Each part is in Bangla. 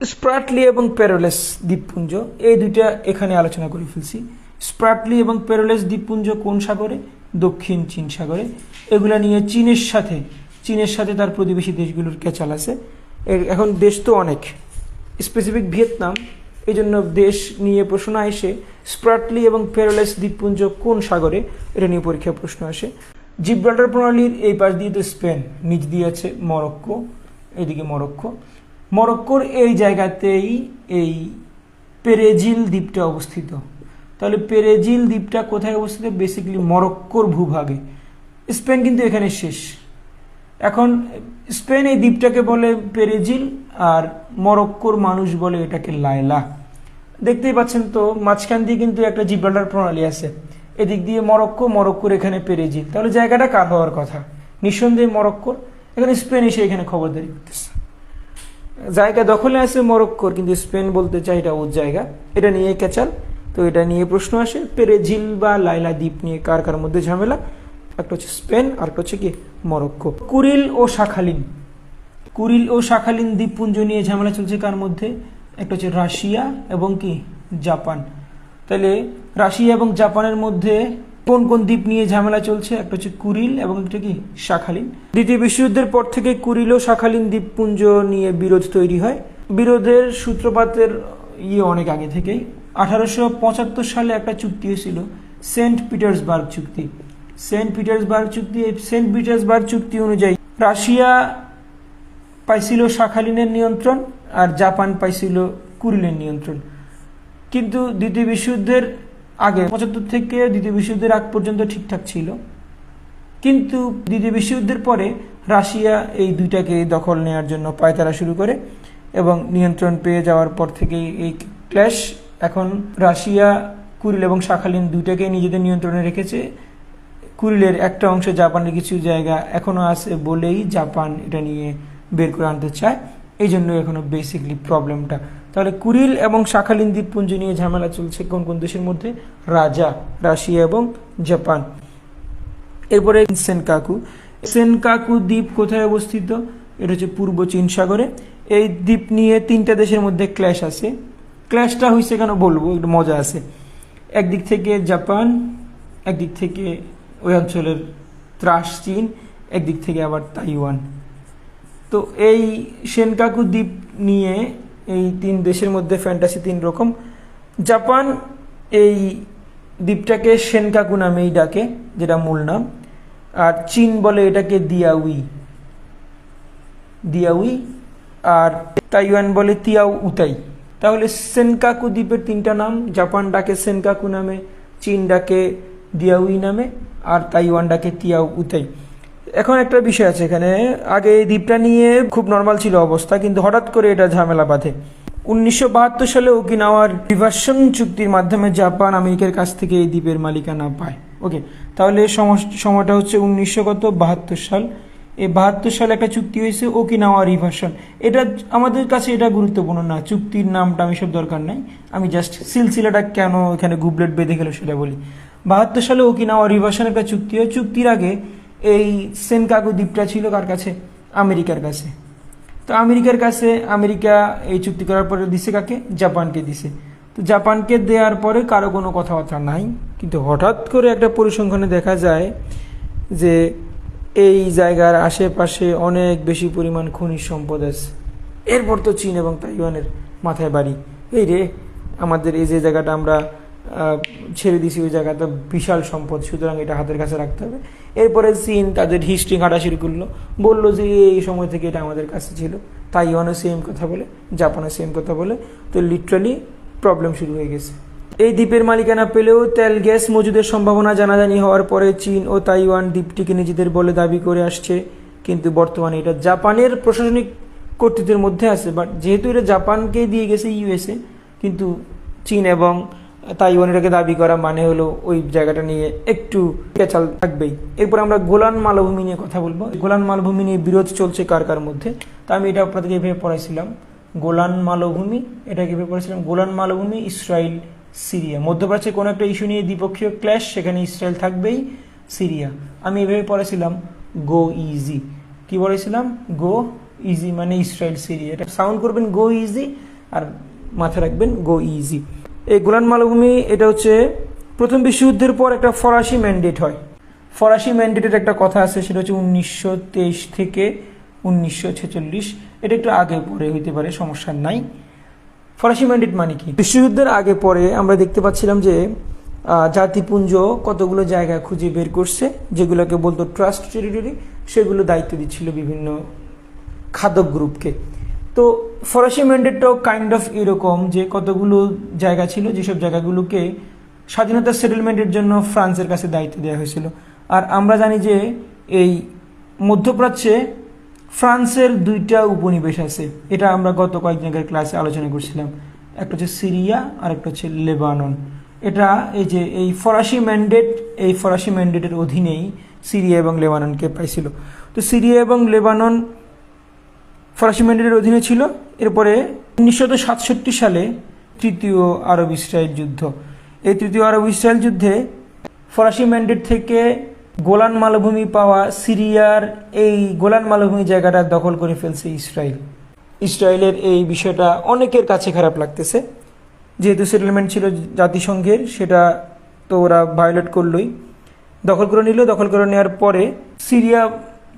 স্প্রাটলি এবং প্যারোলেস দ্বীপপুঞ্জ, এই দুইটা এখানে আলোচনা করে ফেলছি। স্প্রাটলি এবং প্যারোলেস দ্বীপপুঞ্জ কোন সাগরে? দক্ষিণ চীন সাগরে। এগুলা নিয়ে চীনের সাথে চীনের সাথে তার প্রতিবেশী দেশগুলোর ক্যাচাল আছে। এখন দেশ তো অনেক। স্পেসিফিক ভিয়েতনাম এই জন্য দেশ নিয়ে প্রশ্ন আসে স্প্রাটলি এবং প্যারোলেস দ্বীপপুঞ্জ কোন সাগরে? এটা নিয়ে পরীক্ষা প্রশ্ন আসে। জিব্রাল্টার প্রণালীর এই পাশ দিয়ে তো স্পেন নিচ দিয়ে আছে মরক্কো এদিকে মরক্কো মরক্কোর এই জায়গাতেই এই পেরেজিল দ্বীপটা অবস্থিত। তাহলে পেরেজিল দ্বীপটা কোথায় অবস্থিত? বেসিক্যালি মরক্কোর ভূভাগে। স্পেন কিন্তু এখানে শেষ। এখন স্পেন এই দ্বীপটাকে বলে পেরেজিল আর মরক্কোর মানুষ বলে এটাকে লায়লা। দেখতেই পাচ্ছেন তো, মাঝখান দিয়ে কিন্তু একটা জিব্রাল্টার প্রণালী আছে। এদিক দিয়ে মরক্কো, মরক্কোর এখানে পেরেজিল। তাহলে জায়গাটা কার হওয়ার কথা? নিঃসন্দেহে মরক্কোর। এখানে স্পেন এসে এখানে খবরদারি করতেছে। জায়গা দখলে আছে মরক্কোর, কিন্তু স্পেন বলতে চাই এটা ওর জায়গা। এটা নিয়ে ক্যাচাল। তো এটা নিয়ে প্রশ্ন আসে পেরেঝিল বা লাইলা দ্বীপ নিয়ে কার কার মধ্যে ঝামেলা? একটা হচ্ছে স্পেন, আর একটা হচ্ছে কি মরক্কো। কুরিল ও শাখালিন। কুরিল ও শাখালিন দ্বীপপুঞ্জ নিয়ে ঝামেলা চলছে কার মধ্যে? একটা হচ্ছে রাশিয়া এবং কি জাপান। তাহলে রাশিয়া এবং জাপানের মধ্যে কোন কোন দ্বীপ নিয়ে ঝামেলা চলছে? একটা হচ্ছে কুরিল এবং একটা কি? শাখালিন। দ্বিতীয় বিশ্বযুদ্ধের পর থেকে কুরিল ও শাখালিন দ্বীপপুঞ্জ নিয়ে বিরোধ তৈরি হয়। বিরোধের সূত্রপাতের ইয়ে অনেক আগে থেকেই। আঠারোশো পঁচাত্তর সালে একটা চুক্তি হয়েছিল, সেন্ট পিটার্সবার্গ চুক্তি। সেন্ট পিটার্সবার্গ চুক্তি সেন্ট পিটার্সবার্গ চুক্তি অনুযায়ী রাশিয়া পাইছিল শাখালিনের নিয়ন্ত্রণ আর জাপান পাইছিল কুরিলের নিয়ন্ত্রণ। কিন্তু দ্বিতীয় বিশ্বযুদ্ধের আগে পঁচাত্তর থেকে দ্বিতীয় বিশ্বযুদ্ধের আগ পর্যন্ত ঠিকঠাক ছিল। কিন্তু দ্বিতীয় বিশ্বযুদ্ধের পরে রাশিয়া এই দুইটাকে দখল নেওয়ার জন্য পায়তারা শুরু করে এবং নিয়ন্ত্রণ পেয়ে যাওয়ার পর থেকেই এই ক্ল্যাশ এখন রাশিয়া, কুরিল এবং শাখালিন দুইটাকে নিজেদের নিয়ন্ত্রণে রেখেছে। কুরিলের একটা অংশ জাপানের কিছু জায়গা এখনও আছে বলেই জাপান এটা নিয়ে বের করে আনতে চায়। এই জন্য এখনও বেসিকলি প্রবলেমটা তাহলে কুরিল এবং শাখালিন দ্বীপপুঞ্জ নিয়ে ঝামেলা চলছে কোন কোন দেশের মধ্যে? রাজা, রাশিয়া এবং জাপান। এরপরে সেনকাকু। সেনকাকু দ্বীপ কোথায় অবস্থিত? এটা হচ্ছে পূর্ব চীন সাগরে। এই দ্বীপ নিয়ে তিনটা দেশের মধ্যে ক্ল্যাশ আছে। ক্ল্যাশটা হয়েছে কেন বলব? একটু মজা আছে। একদিক থেকে জাপান, একদিক থেকে ওই অঞ্চলের ত্রাস চীন, একদিক থেকে আবার তাইওয়ান। তো এই সেনকাকু দ্বীপ নিয়ে এই তিন দেশের মধ্যে ফ্যান্টাসি তিন রকম। জাপান এই দ্বীপটাকে সেনকাকু নামেই ডাকে, যেটা মূল নাম। আর চীন বলে এটাকে দিয়াউই দিয়াউই আর তাইওয়ান বলে তিয়াউ উতাই তাহলে সেনকাকু দ্বীপের তিনটা নাম, জাপান ডাকে সেনকাকু নামে, চীন ডাকে দিয়াউই নামে, আর তাইওয়ান ডাকে তিয়াউ উতাই এখন একটা বিষয় আছে, এখানে আগে এই দ্বীপটা নিয়ে খুব নর্মাল ছিল অবস্থা, কিন্তু হঠাৎ করে এটা ঝামেলা বাঁধে। উনিশশো বাহাত্তর সালে ওকিনাওয়ার রিভার্সন চুক্তির মাধ্যমে জাপান আমেরিকার কাছ থেকে এই দ্বীপের মালিকানা পায়। ওকে, তাহলে সময়টা হচ্ছে উনিশশো কত বাহাত্তর সাল। এই বাহাত্তর সালে একটা চুক্তি হয়েছে ওকিনাওয়া রিভার্সন। এটা আমাদের কাছে এটা গুরুত্বপূর্ণ না, চুক্তির নামটা আমি সব দরকার নাই। আমি জাস্ট সিলসিলাটা কেন এখানে গুবলেট বেঁধে গেল সেটা বলি। বাহাত্তর সালে ওকিনাওয়া রিভার্সন একটা চুক্তি হয়। চুক্তির আগে এই সেনকাগু দ্বীপটা ছিল কার কাছে? আমেরিকার কাছে। তো আমেরিকার কাছে আমেরিকা এই চুক্তি করার পরে দিছে কাকে? জাপানকে দিছে। তো জাপানকে দেওয়ার পরে কারও কোনো কথাবার্তা নাই। কিন্তু হঠাৎ করে একটা পরিসংখ্যানে দেখা যায় যে এই জায়গার আশেপাশে অনেক বেশি পরিমাণ খনিজ সম্পদ আছে। এরপর তো চীন এবং তাইওয়ানের মাথায় বাড়ি। এই রে, আমাদের এই যে জায়গাটা আমরা ছেড়ে দিছি ওই জায়গাতে, বিশাল সম্পদ, সুতরাং এটা হাতের কাছে রাখতে হবে। এরপরে চীন তাদের হিস্ট্রি ঘাটা শুরু করল। বলল যে, এই সময় থেকে এটা আমাদের কাছে ছিল। তাইওয়ানও সেম কথা বলে, জাপানও সেম কথা বলে। তো লিটারালি প্রবলেম শুরু হয়ে গেছে। এই দ্বীপের মালিকানা পেলেও তেল, গ্যাস মজুদের সম্ভাবনা জানাজানি হওয়ার পরে চীন ও তাইওয়ান দ্বীপটিকে নিজেদের বলে দাবি করে আসছে। কিন্তু বর্তমানে এটা জাপানের প্রশাসনিক কর্তৃত্বের মধ্যে আছে বাট যেহেতু এটা জাপানকে দিয়ে গেছে ইউএসএ, কিন্তু চীন এবং তাইওয়ান এটাকে দাবি করা মানে হলো ওই জায়গাটা নিয়ে একটু পেঁচাল থাকবেই। এরপর আমরা গোলান মালভূমি নিয়ে কথা বলব। গোলান মালভূমি নিয়ে বিরোধ চলছে কার কার মধ্যে? তা আমি এটা আপনাদেরকে এভাবে পড়াইছিলাম। গোলান মালভূমি এটা কীভাবে পড়েছিলাম গোলান মালভূমি ইসরায়েল সিরিয়া। মধ্যপ্রাচ্যে কোনো একটা ইস্যু নিয়ে দ্বিপক্ষীয় ক্ল্যাশ সেখানে ইসরায়েল থাকবেই, সিরিয়া। আমি এভাবে পড়েছিলাম গো ইজি কি বলেছিলাম গো ইজি মানে ইসরায়েল সিরিয়া। এটা সাউন্ড করবেন গো ইজি আর মাথায় রাখবেন গো ইজি এই গোলান মালভূমি, এটা হচ্ছে প্রথম বিশ্বযুদ্ধের পর একটা ফরাসি ম্যান্ডেট হয়। ফরাসি ম্যান্ডেটের একটা কথা আছে, সেটা হচ্ছে উনিশশো তেইশ থেকে উনিশশো ছেচল্লিশ। এটা একটু আগে পরে হইতে পারে, সমস্যা নাই। ফরাসি ম্যান্ডেট মানে কি? বিশ্বযুদ্ধের আগে পরে আমরা দেখতে পাচ্ছিলাম যে জাতিপুঞ্জ কতগুলো জায়গা খুঁজে বের করছে, যেগুলোকে বলতো ট্রাস্ট টেরিটরি সেগুলো দায়িত্ব দিচ্ছিল বিভিন্ন খাদক গ্রুপকে। তো ফরাসি ম্যান্ডেটটাও কাইন্ড অফ এরকম যে কতগুলো জায়গা ছিল, যেসব জায়গাগুলোকে স্বাধীনতা সেটেলমেন্টের জন্য ফ্রান্সের কাছে দায়িত্ব দেওয়া হয়েছিল। আর আমরা জানি যে এই মধ্যপ্রাচ্যে ফ্রান্সের দুইটা উপনিবেশ আছে। এটা আমরা গত কয়েক জায়গার ক্লাসে আলোচনা করছিলাম। একটা হচ্ছে সিরিয়া আর একটা হচ্ছে লেবানন। এটা এই যে এই ফরাসি ম্যান্ডেট, এই ফরাসি ম্যান্ডেটের অধীনেই সিরিয়া এবং লেবাননকে পাইছিল। তো সিরিয়া এবং লেবানন ফরাসি ম্যান্ডেটের অধীনে ছিল। এরপরে উনিশশো সাতষট্টি সালে তৃতীয় আরব ইসরায়েল যুদ্ধ। এই তৃতীয় আরব ইসরায়েল যুদ্ধে ফরাসি ম্যান্ডেট থেকে গোলান মালভূমি পাওয়া সিরিয়ার এই গোলান মালভূমি জায়গাটা দখল করে ফেলছে ইসরায়েল। ইসরায়েলের এই বিষয়টা অনেকের কাছে খারাপ লাগতেছে। যেহেতু সেটেলমেন্ট ছিল জাতিসংঘের, সেটা তো ওরা ভায়োলেট করলোই। দখল করে নিল। দখল করে নেওয়ার পরে সিরিয়া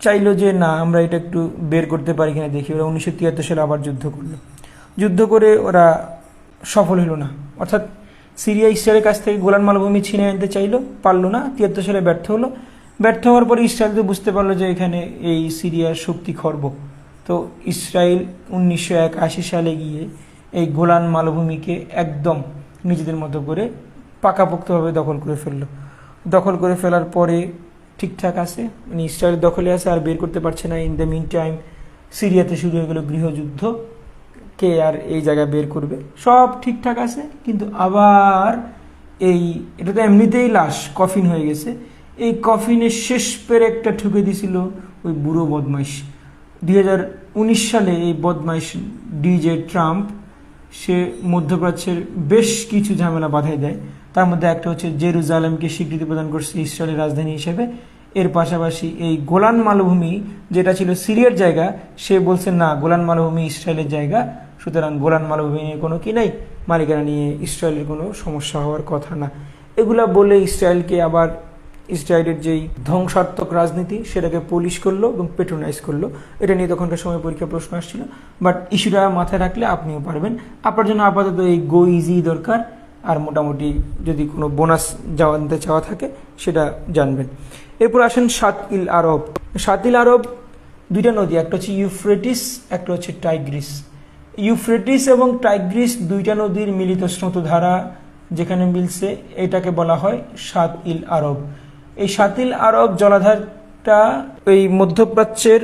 চাইলো যে, না, আমরা এটা একটু বের করতে পারি কিনা দেখি। ওরা উনিশশো তিয়াত্তর সালে আবার যুদ্ধ করল। যুদ্ধ করে ওরা সফল হলো না। অর্থাৎ সিরিয়া ইসরায়েলের কাছ থেকে গোলান মালভূমি ছিনে আনতে চাইলো, পারল না, তিয়াত্তর সালে ব্যর্থ হলো। ব্যর্থ হওয়ার পরে ইসরায়েল তো বুঝতে পারল যে, এখানে এই সিরিয়ার শক্তি খর্ব। তো ইসরায়েল উনিশশো একাশি সালে গিয়ে এই গোলান মালভূমিকে একদম নিজেদের মতো করে পাকাপোক্তভাবে দখল করে ফেলল। দখল করে ফেলার পরে ঠিকঠাক আছে? মানে ইসরায়েল দখলে আছে আর বের করতে পারছে না। ইন দ্য মিন টাইম সিরিয়াতে শুরু হয়ে গেল গৃহযুদ্ধ। কে আর এই জায়গায় বের করবে? সব ঠিকঠাক আছে, কিন্তু আবার এই, এটা তো এমনিতেই লাশ, কফিন হয়ে গেছে। এই কফিনের শেষ পেরে একটা ঠুকে দিছিল ওই বুড়ো বদমাইশ। দুই হাজার উনিশ সালে এই বদমাইশ ডিজে ট্রাম্প, সে মধ্যপ্রাচ্যের বেশ কিছু ঝামেলা বাধাই দেয়। তার মধ্যে একটা হচ্ছে জেরুজালেমকে স্বীকৃতি প্রদান করছে ইসরায়েলের রাজধানী হিসেবে। এর পাশাপাশি এই গোলান মালভূমি যেটা ছিল সিরিয়ার জায়গা, সে বলছে না, গোলান মালভূমি ইসরায়েলের জায়গা, সুতরাং গোলান মালভূমি নিয়ে কোনো কি নাই, মালিকানা নিয়ে ইসরায়েলের কোনো সমস্যা হওয়ার কথা না। এগুলা বলে ইসরায়েলকে আবার ইসরায়েলের যেই ধ্বংসাত্মক রাজনীতি, সেটাকে পুলিশ করল এবং পেট্রোনাইজ করল। এটা নিয়ে তখনকার সময় পরীক্ষা প্রশ্ন আসছিল বাট ইস্যুটা মাথায় রাখলে আপনিও পারবেন। আপনার জন্য আপাতত এই গো ইজি দরকার। আর মোটামুটি যদি কোনো বোনাস জানতে চাওয়া থাকে, সেটা জানবেন। এরপর আসেন সাত ইল আরব। সাত ইল আরব দুইটা নদী, একটা হচ্ছে ইউফ্রেটিস, একটা হচ্ছে টাইগ্রিস। ইউফ্রেটিস এবং টাইগ্রিস দুইটা নদীর মিলিত স্রোতধারা যেখানে মিলছে, এটাকে বলা হয় সাত ইল আরব। এই সাতিল আরব জলাধারটা এই মধ্যপ্রাচ্যের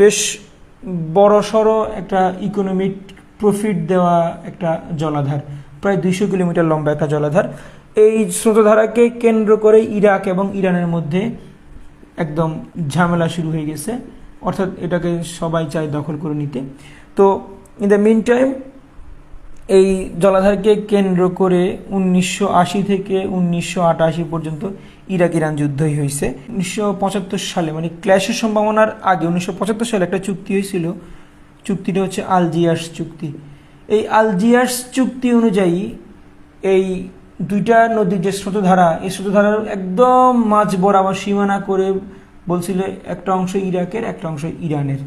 বেশ বড়সড় একটা ইকোনমিক প্রফিট দেওয়া একটা জলাধার। প্রায় দুইশো কিলোমিটার লম্বা একটা জলাধার। এই স্রোতধারাকে কেন্দ্র করে ইরাক এবং ইরানের মধ্যে একদম ঝামেলা শুরু হয়ে গেছে। অর্থাৎ এটাকে সবাই চায় দখল করে নিতে। তো ইন দ্য মিন টাইম এই জলাধারকে কেন্দ্র করে উনিশশো আশি থেকে উনিশশো আটাশি পর্যন্ত ইরাক ইরান যুদ্ধই হয়েছে। উনিশশো পঁচাত্তর সালে মানে ক্ল্যাশের সম্ভাবনার আগে উনিশশো পঁচাত্তর সালে একটা চুক্তি হয়েছিল। চুক্তিটা হচ্ছে আলজিয়ার্স চুক্তি। এই আলজিয়ার্স চুক্তি অনুযায়ী এই দুইটা নদীর যে স্রোতধারা, এই স্রোতধারার একদম মাঝ বরাবর সীমানা করে বলছিল একটা অংশ ইরাকের, একটা অংশ ইরানের।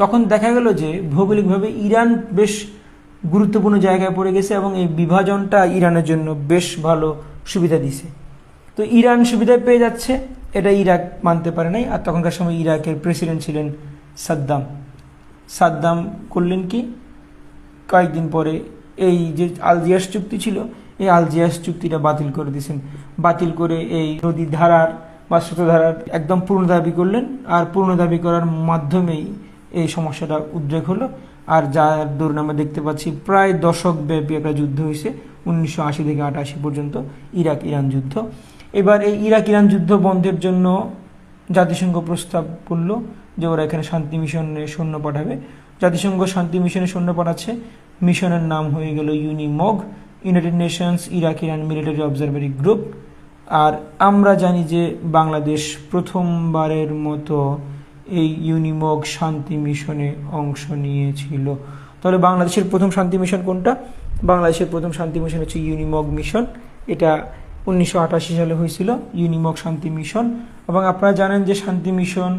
তখন দেখা গেল যে ভৌগোলিকভাবে ইরান বেশ গুরুত্বপূর্ণ জায়গায় পড়ে গেছে এবং এই বিভাজনটা ইরানের জন্য বেশ ভালো সুবিধা দিছে। তো ইরান সুবিধা পেয়ে যাচ্ছে, এটা ইরাক মানতে পারে নাই। আর তখনকার সময় ইরাকের প্রেসিডেন্ট ছিলেন সাদ্দাম। সাদ্দাম করলেন কি? কয়েকদিন পরে এই যে আলজিয়াস চুক্তি ছিল, এই আলজিয়াস চুক্তিটা বাতিল করে দিয়েছেন। বাতিল করে এই নদী ধারার বা স্রোতধারার একদম পূর্ণ দাবি করলেন আর পূর্ণ দাবি করার মাধ্যমেই এই সমস্যাটা উদ্রেক হলো। আর যার দরুন আমরা দেখতে পাচ্ছি, প্রায় দশক ব্যাপী একটা যুদ্ধ হয়েছে, উনিশশো আশি থেকে আটাশি পর্যন্ত ইরাক ইরান যুদ্ধ। এবার এই ইরাক ইরান যুদ্ধ বন্ধের জন্য জাতিসংঘ প্রস্তাব করল যে ওরা এখানে শান্তি মিশনে সৈন্য পাঠাবে। জাতিসংঘ শান্তি মিশনে সৈন্য পাঠাচ্ছে মিশনের নাম হয়ে গেল UNIIMOG United Nations Iraq Iran military observer group আর আমরা জানি যে বাংলাদেশ প্রথমবারের মতো এই ইউনিমগ শান্তি মিশনে অংশ নিয়েছিল। তাহলে বাংলাদেশের প্রথম শান্তি মিশন কোনটা? বাংলাদেশের প্রথম শান্তি মিশন হচ্ছে ইউনিমগ মিশন। এটা উনিশশো আটাশি সালে হয়েছিল ইউনিমগ শান্তি মিশন। এবং আপনারা জানেন যে শান্তি মিশন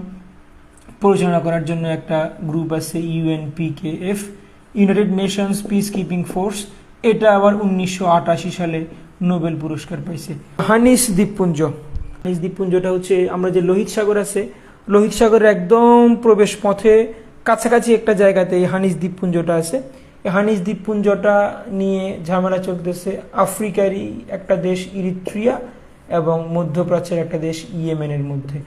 পরিচালনা করার জন্য একটা গ্রুপ আছে UNPKF United Nations peace keeping force এটা আবার উনিশশো আটাশি সালে নোবেল পুরস্কার পাইছে। হানিস দ্বীপপুঞ্জ। হানিস দ্বীপপুঞ্জটা হচ্ছে আমরা যে লোহিত সাগর আছে লোহিত সাগরের একদম প্রবেশ পথে কাছাকাছি একটা জায়গাতে এই হানিস দ্বীপপুঞ্জটা আছে। এই হানিস দ্বীপপুঞ্জটা নিয়ে ঝামেলা চলতেছে আফ্রিকারই একটা দেশ ইরিট্রিয়া এবং মধ্যপ্রাচ্যের একটা দেশ ইয়েমেনের মধ্যে।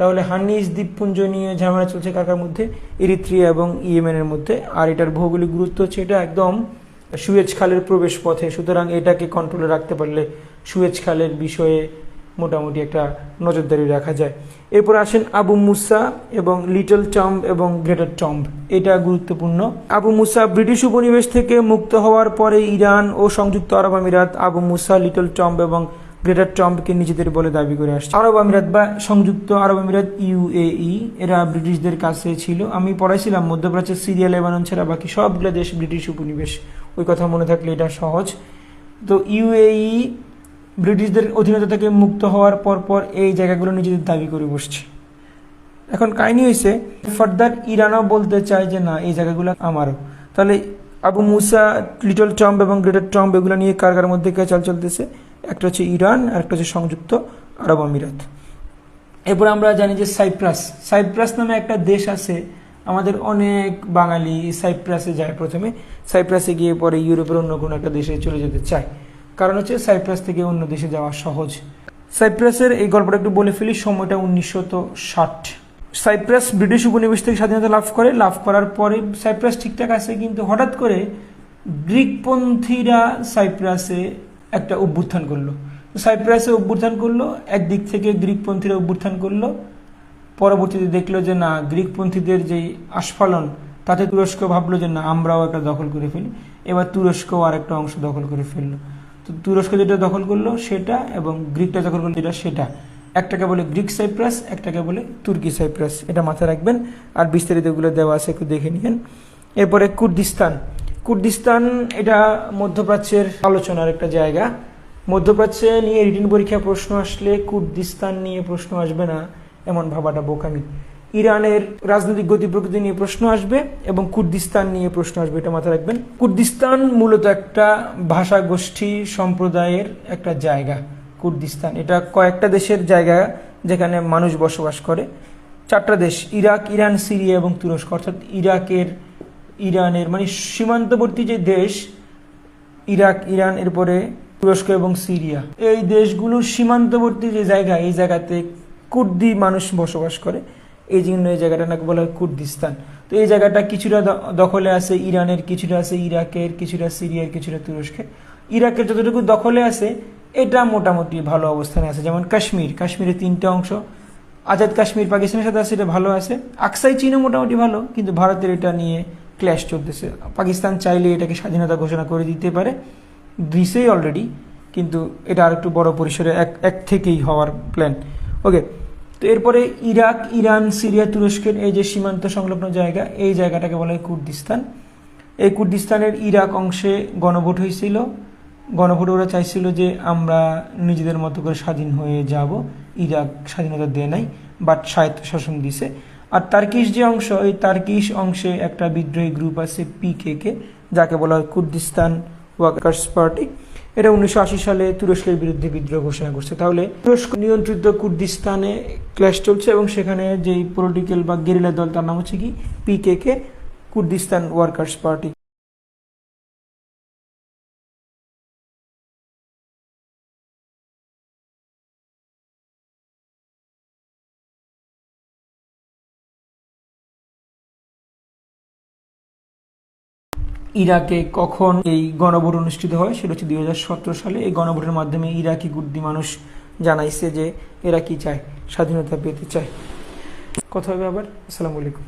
তাহলে হানিস দ্বীপপুঞ্জ নিয়ে ঝামেলা চলছে কাকার মধ্যে? ইরিত্রিয়া এবং ইয়েমেনের মধ্যে। আর এটার ভৌগোলিক গুরুত্ব হচ্ছে এটা একদম সুয়েজ খালের প্রবেশ পথে সুতরাং এটাকে কন্ট্রোলে রাখতে পারলে সুয়েজ খালের বিষয়ে মোটামুটি একটা নজরদারি রাখা যায়। এরপর আসেন আবু মুসা এবং লিটল টম্ব এবং গ্রেটার টম্ব। এটা গুরুত্বপূর্ণ। আবু মুসা ব্রিটিশ উপনিবেশ থেকে মুক্ত হওয়ার পরে ইরান ও সংযুক্ত আরব আমিরাত, আবু মুসা, লিটল টম্ব এবং গ্রেটার ট্রাম্পকে নিজেদের বলে দাবি করে আসছে। আরব আমিরাত বা সংযুক্ত আরব আমিরাত ইউএই এরা ব্রিটিশদের কাছে ছিল। আমি পড়াইছিলাম মধ্যপ্রাচ্যের সিরিয়া, লেবানন ছাড়া বাকি সবগুলো দেশ ব্রিটিশ উপনিবেশ। ওই কথা মনে থাকলে এটা সহজ। তো ইউএই ব্রিটিশদের অধীনতা থেকে মুক্ত হওয়ার পর পর এই জায়গাগুলো নিজেদের দাবি করে বসছে। এখন কাহিনী হয়েছে ফার্দার ইরানও বলতে চায় যে, না, এই জায়গাগুলো আমারও। তাহলে আবু মুসা, লিটল ট্রাম্প এবং গ্রেটার ট্রাম্প এগুলো নিয়ে কার কার মধ্যে চাল চলতেছে? একটা হচ্ছে ইরান আর একটা হচ্ছে সংযুক্ত আরব আমিরাত। এরপর আমরা জানি যে সাইপ্রাস। সাইপ্রাস নামে একটা দেশ আছে, আমাদের অনেক বাঙালি সাইপ্রাসে যায় প্রথমে। সাইপ্রাসে গিয়ে পরে ইউরোপের অন্য কোনো একটা দেশে চলে যেতে চায়। কারণ হচ্ছে সাইপ্রাস থেকে অন্য দেশে যাওয়া সহজ। সাইপ্রাসের এই গল্পটা একটু বলে ফেলি, সময়টা উনিশশো ষাট। সাইপ্রাস ব্রিটিশ উপনিবেশ থেকে স্বাধীনতা লাভ করে। লাভ করার পরে সাইপ্রাস ঠিকঠাক আছে, কিন্তু হঠাৎ করে গ্রিকপন্থীরা সাইপ্রাসে একটা অভ্যুত্থান করল। সাইপ্রাসে অভ্যুত্থান করল, একদিক থেকে গ্রিকপন্থীরা অভ্যুত্থান করল। পরবর্তীতে দেখল যে না, গ্রিকপন্থীদের যেই আস্ফালন, তাতে তুরস্ক ভাবলো যে না, আমরাও একটা দখল করে ফেলি। এবার তুরস্কও আর একটা অংশ দখল করে ফেলল। তো তুরস্ক যেটা দখল করল সেটা এবং গ্রিকটা দখল করল যেটা সেটা। একটাকে বলে গ্রিক সাইপ্রাস, একটাকে বলে তুর্কি সাইপ্রাস। এটা মাথায় রাখবেন। আর বিস্তারিতগুলো দেওয়া আছে একটু দেখে নিয়েন। এরপরে কুর্দিস্তান। কুর্দিস্তান, এটা মধ্যপ্রাচ্যের আলোচনার একটা জায়গা। মধ্যপ্রাচ্যে নিয়ে রিটিন পরীক্ষা প্রশ্ন আসলে কুর্দিস্তান নিয়ে প্রশ্ন আসবে না, এমন ভাবাটা বোকামি। ইরানের রাজনৈতিক গতি প্রকৃতি নিয়ে প্রশ্ন আসবে এবং কুর্দিস্তান নিয়ে প্রশ্ন আসবে, এটা মাথায় রাখবেন। কুর্দিস্তান মূলত একটা ভাষা গোষ্ঠী সম্প্রদায়ের একটা জায়গা, কুর্দিস্তান। এটা কয়েকটা দেশের জায়গা যেখানে মানুষ বসবাস করে। চারটা দেশ, ইরাক, ইরান, সিরিয়া এবং তুরস্ক। অর্থাৎ ইরাকের ইরানের মানে সীমান্তবর্তী যে দেশ, ইরাক, ইরান, এরপরে তুরস্ক এবং সিরিয়া, এই দেশগুলোর সীমান্তবর্তী যে জায়গা, এই জায়গাতে কুর্দি মানুষ বসবাস করে। এই জন্য এই জায়গাটা নাকি বলা হয় কুর্দিস্তান। তো এই জায়গাটা কিছুটা দখলে আছে ইরানের, কিছুটা আছে ইরাকের, কিছুটা সিরিয়ার, কিছুটা তুরস্কের। ইরাকের যতটুকু দখলে আছে, এটা মোটামুটি ভালো অবস্থানে আছে। যেমন কাশ্মীর, কাশ্মীরের তিনটা অংশ, আজাদ কাশ্মীর, পাকিস্তানের সাথে আছে, এটা ভালো আছে। আকসাই চীনও মোটামুটি ভালো, কিন্তু ভারতের এটা নিয়ে ক্ল্যাশ চলতেছে। পাকিস্তান চাইলে এটাকে স্বাধীনতা ঘোষণা করে দিতে পারে। দিছেই অলরেডি কিন্তু এটা আর একটু বড় পরিসরে এক এক থেকেই হওয়ার প্ল্যান ওকে তো এরপরে ইরাক, ইরান, সিরিয়া, তুরস্কের এই যে সীমান্ত সংলগ্ন জায়গা, এই জায়গাটাকে বলা হয় কুর্দিস্তান। এই কুর্দিস্তানের ইরাক অংশে গণভোট হয়েছিল। গণভোটে ওরা চাইছিল যে আমরা নিজেদের মতো করে স্বাধীন হয়ে যাব। ইরাক স্বাধীনতা দেয় নাই বাট স্বায়ত্ত শাসন দিছে। আর তার্কিশ যে অংশ ওই তার্কিশ অংশে একটা বিদ্রোহী গ্রুপ আছে পিকে যাকে বলা হয় কুর্দিস্তান ওয়ার্কার্স পার্টি এটা উনিশশো আশি সালে তুরস্কের বিরুদ্ধে বিদ্রোহ ঘোষণা করছে। তাহলে তুরস্ক নিয়ন্ত্রিত কুর্দিস্তানে ক্ল্যাশ চলছে এবং সেখানে যেই পলিটিক্যাল বা গেরিলা দল, তার নাম হচ্ছে কি? পিকে কুর্দিস্তান ওয়ার্কার্স পার্টি ইরাকে কখন এই গণভোট অনুষ্ঠিত হয় সেটা হচ্ছে দুই হাজার সতেরো সালে। এই গণভোটের মাধ্যমে ইরাকি কুর্দি মানুষ জানাইছে যে এরা কি চায়, স্বাধীনতা পেতে চায়। কথা হবে আবার। আসসালামু আলাইকুম।